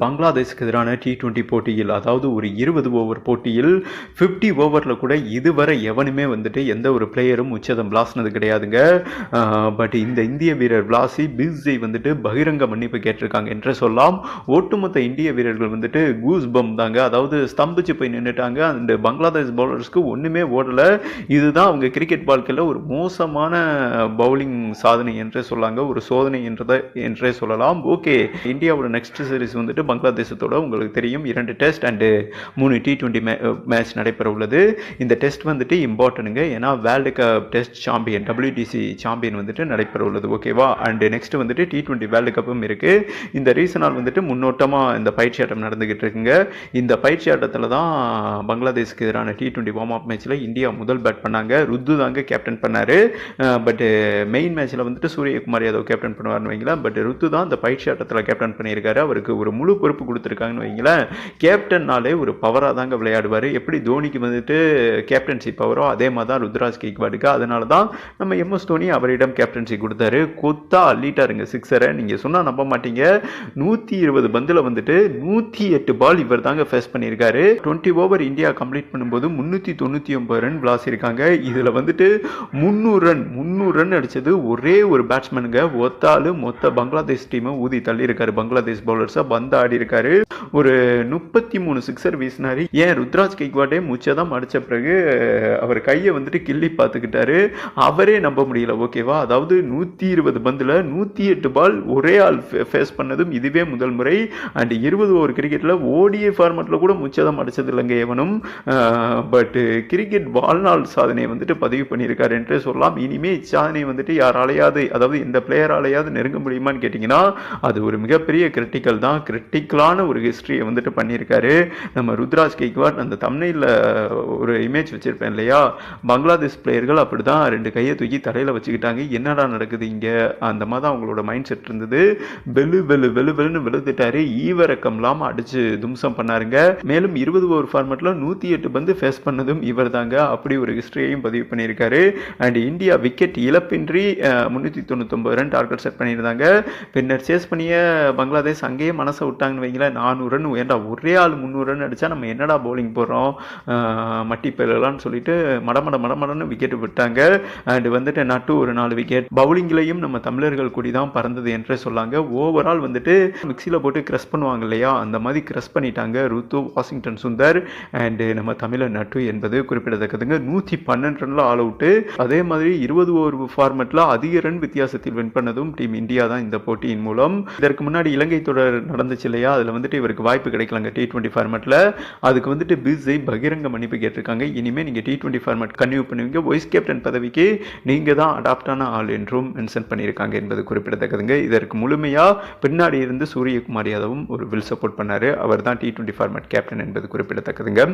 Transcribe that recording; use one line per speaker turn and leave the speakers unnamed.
பங்களாதேஷுக்கு எதிரான T twenty போட்டியில் அதாவது ஒரு இருபது ஓவர் போட்டியில் ஃபிஃப்டி ஓவரில் கூட இதுவரை எவனுமே வந்துட்டு எந்த ஒரு பிளேயரும் உச்சதம் விளாசினது கிடையாதுங்க. பட் இந்த இந்திய வீரர் விளாசி பிஸ்ஜை வந்துட்டு பகிரங்க மன்னிப்பு கேட்டிருக்காங்க என்று சொல்லலாம். ஒட்டுமொத்த இந்திய வீரர்கள் வந்துட்டு கூஸ் பம் தாங்க. அதாவது ஸ்தம்பிச்சு போய் நின்றுட்டாங்க அந்த பங்களாதேஷ் பவுலர்ஸ்க்கு ஒன்றுமே ஓடலை. இதுதான் அவங்க கிரிக்கெட் வாழ்க்கையில் ஒரு மோசமான பவுலிங் சாதனை என்றே சொல்லாங்க. ஒரு சோதனை என்றதை என்றே சொல்லலாம். ஓகே இந்தியாவோட நெக்ஸ்ட் சீரிஸ் வந்துட்டு பங்களாதேசத்தோட உங்களுக்கு தெரியும். இரண்டு டெஸ்ட் அண்டு மூணு டி டுவெண்ட்டி மேட்ச் நடைபெற உள்ளது. இந்த டெஸ்ட் வந்துட்டு இம்பார்ட்டனுங்க ஏன்னா world cup test champion WTC champion வந்துட்டு நடைபெற உள்ளது. ஓகேவா அண்டு நெக்ஸ்ட் வந்துட்டு டி டுவெண்ட்டி வேர்ல்டு கப்பும் இருக்கு. இந்த ரீசனால் வந்துட்டு முன்னோட்டமாக இந்த பயிற்சி ஆட்டம் நடந்துகிட்டு இருக்குங்க. இந்த பயிற்சி ஆட்டத்தில் தான் பங்களாதேஷ்க்கு எதிரான டி டுவெண்ட்டி வார்ம் அப் மேட்ச்சில் இந்தியா முதல் பேட் பண்ணாங்க. ருத்து தாங்க கேப்டன் பண்ணார். பட் மெயின் மேட்ச்சில் வந்துட்டு சூரியகுமார் யாதவ் கேப்டன் பண்ணுவார்னு வைங்களேன். பட் ருத்து தான் இந்த பயிற்சி ஆட்டத்தில் கேப்டன் பண்ணியிருக்காரு. அவருக்கு ஒரு முழு பொறுப்பு கொடுத்துருக்காங்கன்னு வைங்களேன். கேப்டன்னாலே ஒரு பவராக தாங்க விளையாடுவார். எப்படி தோனிக்கு வந்துட்டு கேப்டன்சி பவரோ அதே மாதிரி தான் ருத்ராஜ் கேக்வாடுக்கு அதனால தான் நம்ம எம்எஸ் தோனி அவரிடம் கேப்டன்சி கொடுத்தாரு. கொத்தா அள்ளிட்டாருங்க சிக்ஸரை நீங்கள் சொன்னால் நம்ப மாட்டீங்க. நூற்றி இருபது பந்தில் வந்துட்டு நூற்றி எட்டு பால் இவர் தாங்க ஃபேஸ் பண்ணியிருக்காரு. டுவெண்ட்டி ஓவர் இந்தியா கம்ப்ளீட் பண்ணும்போது முந்நூற்றி தொண்ணூற்றி ஒன்பது ரன் விளாசிருக்காங்க இதில் வந்துட்டு முந்நூறு ரன் முந்நூறு ரன் அடித்தது ஒரே ஒரு பேட்ஸ்மேனுங்க ஒத்தாலு மொத்த பங்களாதேஷ் டீமை ஊதி தள்ளியிருக்காரு. பங்களாதேஷ் பவுலர்ஸை பந்தா ஆடி இருக்காரு ஒரு முப்பத்தி மூணு சிக்ஸர் வீசினாரு. ஏன் ருத்ராஜ் கேக்வாட்டே முச்சதம் அடித்த பிறகு அவர் கையை வந்துட்டு கிள்ளி பார்த்துக்கிட்டாரு. அவரே நம்ப முடியல ஓகேவா? அதாவது நூற்றி இருபது பந்தில் நூற்றி எட்டு பால் ஒரே ஆள் ஃபேஸ் பண்ணதும் இதுவே முதல் முறை. அண்ட் இருபது ஓவர் கிரிக்கெட்டில் ஓடிஏ ஃபார்மேட்டில் கூட முச்சதம் அடிச்சது இல்லைங்க எவனும். பட் கிரிக்கெட் வாழ்நாள் சாதனையை வந்துட்டு பதிவு பண்ணியிருக்காரு என்றே சொல்லலாம். இனிமே இச்சாதனை வந்துட்டு யாராலையாவது அதாவது எந்த பிளேயராலையாவது நெருங்க முடியுமான்னு கேட்டிங்கன்னா அது ஒரு மிகப்பெரிய கிரிட்டிக்கல் தான். கிரிட்டிக்கலான ஒரு ஹிஸ்ட்ரியை வந்துட்டு பண்ணியிருக்காரு. நம்ம ருத்ராஜ் கெய்க்வாட் அந்த தமிழில் ஒரு இமேஜ் வச்சுருப்பேன் இல்லையா? பங்களாதேஷ் பிளேயர்கள் அப்படி தான் ரெண்டு கையை தூக்கி தலையில் வச்சுக்கிட்டாங்க. என்னடா நடக்குது இங்கே? அந்த மாதிரி தான் அவங்களோட மைண்ட் செட் இருந்தது. வெளு வெளு வெளு வெளுன்னு விழுந்துட்டாரு. ஈவரக்கம் இல்லாமல் அடித்து தும்சம் பண்ணாருங்க. மேலும் இருபது ஓவர் ஃபார்மெட்டில் நூற்றி எட்டு பந்து ஃபேஸ் பண்ணதும் இவர் தாங்க அப்படி ஒரு ஹிஸ்ட்ரியையும் பதிவு பண்ணியிருக்காரு. அண்ட் இந்தியா விக்கெட் இழப்பின்றி முந்நூற்றி தொண்ணூத்தொம்பது ரன் டார்கெட் செட் பண்ணியிருந்தாங்க. பின்னர் சேஸ் பண்ணிய பங்களாதேஷ் அங்கேயே மனசை போட்டாங்கன்னு வைங்களேன். நானூறு ரன் ஏன்டா ஒரே ஆள் முந்நூறு ரன் அடித்தா நம்ம என்னடா போலிங் போடுறோம் மட்டி பெறலாம்னு சொல்லிட்டு மடமட மடமடன்னு விக்கெட் விட்டாங்க. அண்ட் வந்துட்டு நட்டு ஒரு நாலு விக்கெட் பவுலிங்லையும் நம்ம தமிழர்கள் கூடி தான் பறந்தது என்றே சொல்லாங்க. ஓவரால் வந்துட்டு மிக்சியில் போட்டு க்ரஷ் பண்ணுவாங்க இல்லையா? அந்த மாதிரி க்ரஷ் பண்ணிட்டாங்க ருத்து வாஷிங்டன் சுந்தர். அண்டு நம்ம தமிழர் நட்டு என்பது குறிப்பிடத்தக்கதுங்க. நூற்றி பன்னெண்டு ரனில் ஆல் அவுட்டு. அதே மாதிரி இருபது ஓவர் ஃபார்மெட்டில் அதிக ரன் வித்தியாசத்தில் வின் பண்ணதும் டீம் இந்தியா தான் இந்த போட்டியின் மூலம். இதற்கு முன்னாடி இலங்கை தொடர் நடந்துச்சு இல்லையா? அதில் வந்துட்டு இவருக்கு வாய்ப்பு கிடைக்கலங்க டி டுவெண்ட்டி ஃபார்மெட்டில் அதுக்கு வந்துட்டு பிஸை பகிரங்க மன்னிப்பு கேட்டிருக்காங்க. இனிமேல் நீங்கள் டி டுவெண்ட்டி ஃபார்மெட் கன்டினியூ பண்ணுவீங்க. வைஸ் கேப்டன் பதவிக்கு நீங்கள் தான் அடாப்டான ஆள் என்றும் மென்ஷன் பண்ணியிருக்காங்க என்பது குறிப்பிடத்தக்கதுங்க. இதற்கு முழுமையாக பின்னாடி இருந்து சூரியகுமார் யாதவும் ஒரு வில் சப்போர்ட் பண்ணார். அவர் தான் டி டுவெண்ட்டி ஃபார்மெட் கேப்டன் என்பது குறிப்பிடத்தக்கதுங்க.